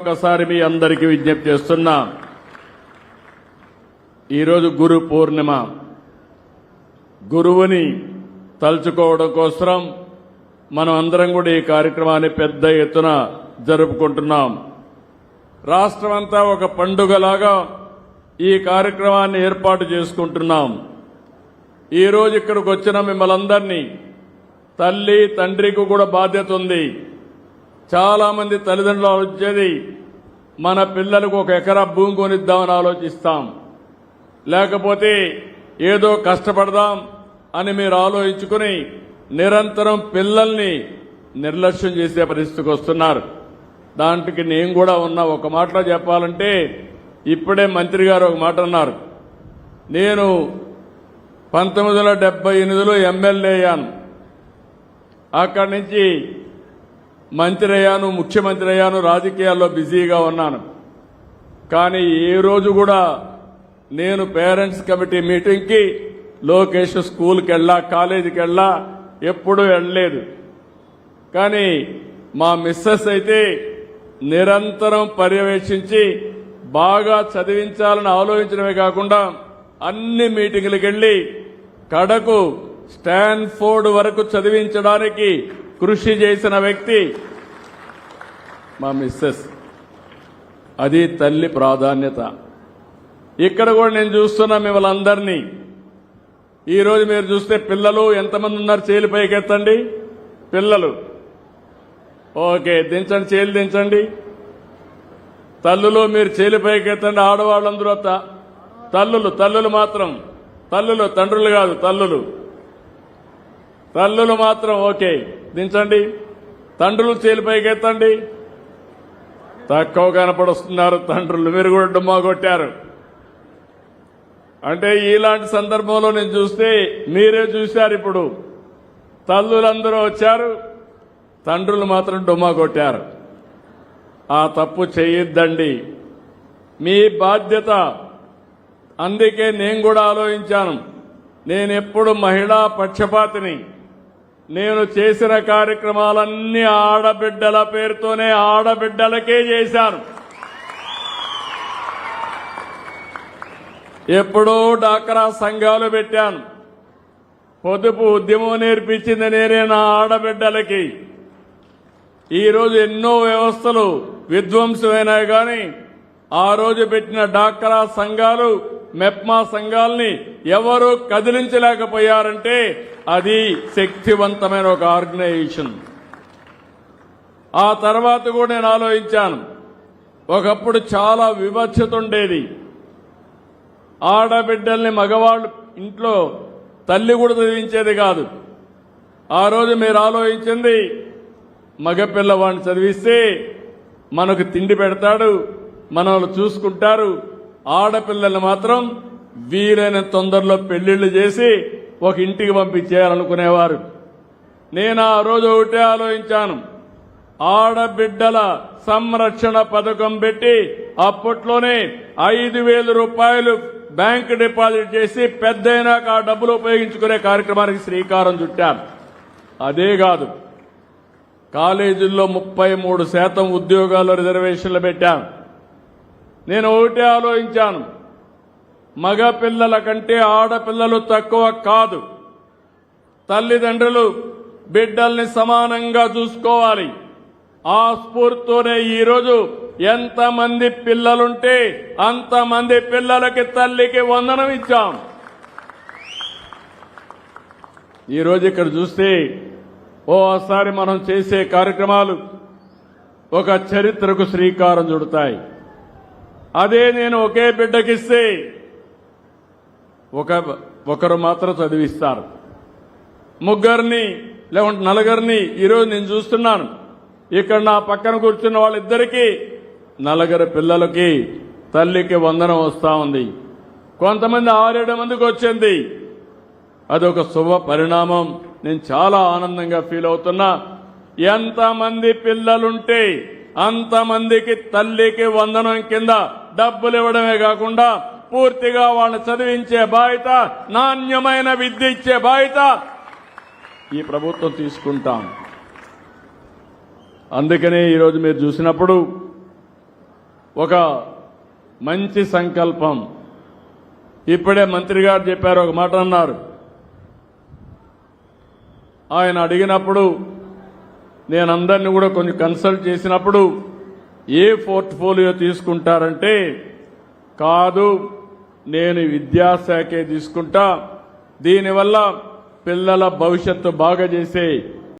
ఒకసారి మీ అందరికీ విజ్ఞప్తి చేస్తున్నా. ఈరోజు గురు పూర్ణిమ. గురువుని తలుచుకోవడం కోసం మనం అందరం కూడా ఈ కార్యక్రమాన్ని పెద్ద ఎత్తున జరుపుకుంటున్నాం. రాష్ట్రం అంతా ఒక పండుగలాగా ఈ కార్యక్రమాన్ని ఏర్పాటు చేసుకుంటున్నాం. ఈ రోజు ఇక్కడికి వచ్చిన మిమ్మల్ని అందరినీ తల్లి తండ్రికి కూడా బాధ్యత ఉంది. చాలా మంది తల్లిదండ్రులు ఆలోచించేది మన పిల్లలకు ఒక ఎకరా భూమి కొనిద్దామని ఆలోచిస్తాం. లేకపోతే ఏదో కష్టపడదాం అని మీరు ఆలోచించుకుని నిరంతరం పిల్లల్ని నిర్లక్ష్యం చేసే పరిస్థితికి వస్తున్నారు. దాంట్కి నేను కూడా ఉన్నా ఒక మాటలో చెప్పాలంటే ఇప్పుడే మంత్రి గారు ఒక మాట అన్నారు. నేను పంతొమ్మిది వందల డెబ్బై ఎనిమిదిలో ఎమ్మెల్యే అయ్యాను. అక్కడి నుంచి మంత్రి అయ్యాను ముఖ్యమంత్రి అయ్యాను రాజకీయాల్లో బిజీగా ఉన్నాను. కానీ ఏ రోజు కూడా నేను పేరెంట్స్ కమిటీ మీటింగ్కి లోకేష్ స్కూల్కి వెళ్ళా కాలేజీకి వెళ్ళా ఎప్పుడూ వెళ్ళలేదు. కానీ మా మిస్సెస్ అయితే నిరంతరం పర్యవేక్షించి బాగా చదివించాలని ఆలోచించడమే కాకుండా అన్ని మీటింగులకు వెళ్ళి కడకు స్టాన్ఫోర్డ్ వరకు చదివించడానికి కృషి చేసిన వ్యక్తి మా మిస్సెస్. అది తల్లి ప్రాధాన్యత. ఇక్కడ కూడా నేను చూస్తున్నా మిమ్మల్ని అందరినీ. ఈరోజు మీరు చూస్తే పిల్లలు ఎంతమంది ఉన్నారు చేలు పైకెత్తండి. పిల్లలు. ఓకే దించండి చేలు దించండి. తల్లులు మీరు చేలు పైకెత్తండి ఆడవాళ్ళందరూ తల్లులు తల్లులు మాత్రం. తల్లులు తండ్రులు కాదు తల్లులు. తల్లులు మాత్రం ఓకే. దించండి. తండ్రులు చేలిపైకెత్తండి తక్కువ కనపడుస్తున్నారు తండ్రులు. మీరు కూడా డుమ్మా కొట్టారు. అంటే ఇలాంటి సందర్భంలో నేను చూస్తే మీరే చూశారు ఇప్పుడు. తల్లులందరూ వచ్చారు. తండ్రులు మాత్రం డుమ్మా కొట్టారు. ఆ తప్పు చేయొద్దండి. మీ బాధ్యత. అందుకే నేను కూడా ఆలోచించాను. నేను ఎప్పుడు మహిళా పక్షపాతిని. నేను చేసిన కార్యక్రమాలన్నీ ఆడబిడ్డల పేరుతోనే ఆడబిడ్డలకే చేశాను. ఎప్పుడో డాక్రా సంఘాలు పెట్టాను. పొదుపు ఉద్యమం నేర్పించింది నేనే నా ఆడబిడ్డలకి. ఈరోజు ఎన్నో వ్యవస్థలు విధ్వంసమైనాయి కానీ ఆ రోజు పెట్టిన డాక్రా సంఘాలు మెప్మా సంఘాల్ని ఎవరు కదిలించలేకపోయారంటే అది శక్తివంతమైన ఒక ఆర్గనైజేషన్. ఆ తర్వాత కూడా నేను ఆలోచించాను. ఒకప్పుడు చాలా వివక్షత ఉండేది. ఆడబిడ్డల్ని మగవాళ్ళు ఇంట్లో తల్లి కూడా చదివించేది కాదు. ఆ రోజు మీరు ఆలోచించింది మగపిల్లవాడిని చదివిస్తే మనకు తిండి పెడతాడు మనల్ని చూసుకుంటారు ఆడపిల్లల్ని మాత్రం వీలైన తొందరలో పెళ్ళిళ్ళు చేసి ఒక ఇంటికి పంపించేయాలనుకునేవారు. నేను ఆ రోజు ఒకటే ఆలోచించాను. ఆడబిడ్డల సంరక్షణ పథకం పెట్టి అప్పట్లోనే ఐదు వేల రూపాయలు బ్యాంక్ డిపాజిట్ చేసి పెద్దయినాక ఆ డబ్బులు ఉపయోగించుకునే కార్యక్రమానికి శ్రీకారం చుట్టాను అదే కాదు కాలేజీల్లో ముప్పై మూడు శాతం ఉద్యోగాల్లో రిజర్వేషన్లు పెట్టాను నేను ఒకటే ఆలోచించాను. మగ పిల్లల కంటే ఆడపిల్లలు తక్కువ కాదు. తల్లిదండ్రులు బిడ్డల్ని సమానంగా చూసుకోవాలి. ఆ స్ఫూర్తితోనే ఈరోజు ఎంతమంది పిల్లలుంటే అంతమంది పిల్లలకి తల్లికి వందనం ఇచ్చాం. ఈరోజు ఇక్కడ చూస్తే ఓసారి మనం చేసే కార్యక్రమాలు ఒక చరిత్రకు శ్రీకారం చుడతాయి. అదే నేను ఒకే బిడ్డకిస్తే ఒక ఒకరు మాత్రం చదివిస్తారు. ముగ్గురిని లేకుంటే నలుగురిని ఈరోజు నేను చూస్తున్నాను. ఇక్కడ నా పక్కన కూర్చున్న వాళ్ళిద్దరికీ నలుగురు పిల్లలకి తల్లికి వందనం వస్తూ ఉంది. కొంతమంది ఆరేడు మందికి వచ్చింది. అదొక శుభ పరిణామం. నేను చాలా ఆనందంగా ఫీల్ అవుతున్నా. ఎంతమంది పిల్లలుంటే అంతమందికి తల్లికి వందనం కింద డబ్బులు ఇవ్వడమే కాకుండా పూర్తిగా వాళ్ళని చదివించే బాధ్యత నాణ్యమైన విద్య ఇచ్చే బాధ్యత ఈ ప్రభుత్వం తీసుకుంటాం. అందుకనే ఈరోజు మీరు చూసినప్పుడు ఒక మంచి సంకల్పం. ఇప్పుడే మంత్రి గారు చెప్పారు ఒక మాట అన్నారు. ఆయన అడిగినప్పుడు నేను అందరిని కూడా కొంచెం కన్సల్ట్ చేసినప్పుడు ఏ పోర్ట్ఫోలియో తీసుకుంటారంటే కాదు నేను విద్యాశాఖే తీసుకుంటా. దీనివల్ల పిల్లల భవిష్యత్తు బాగా చేసే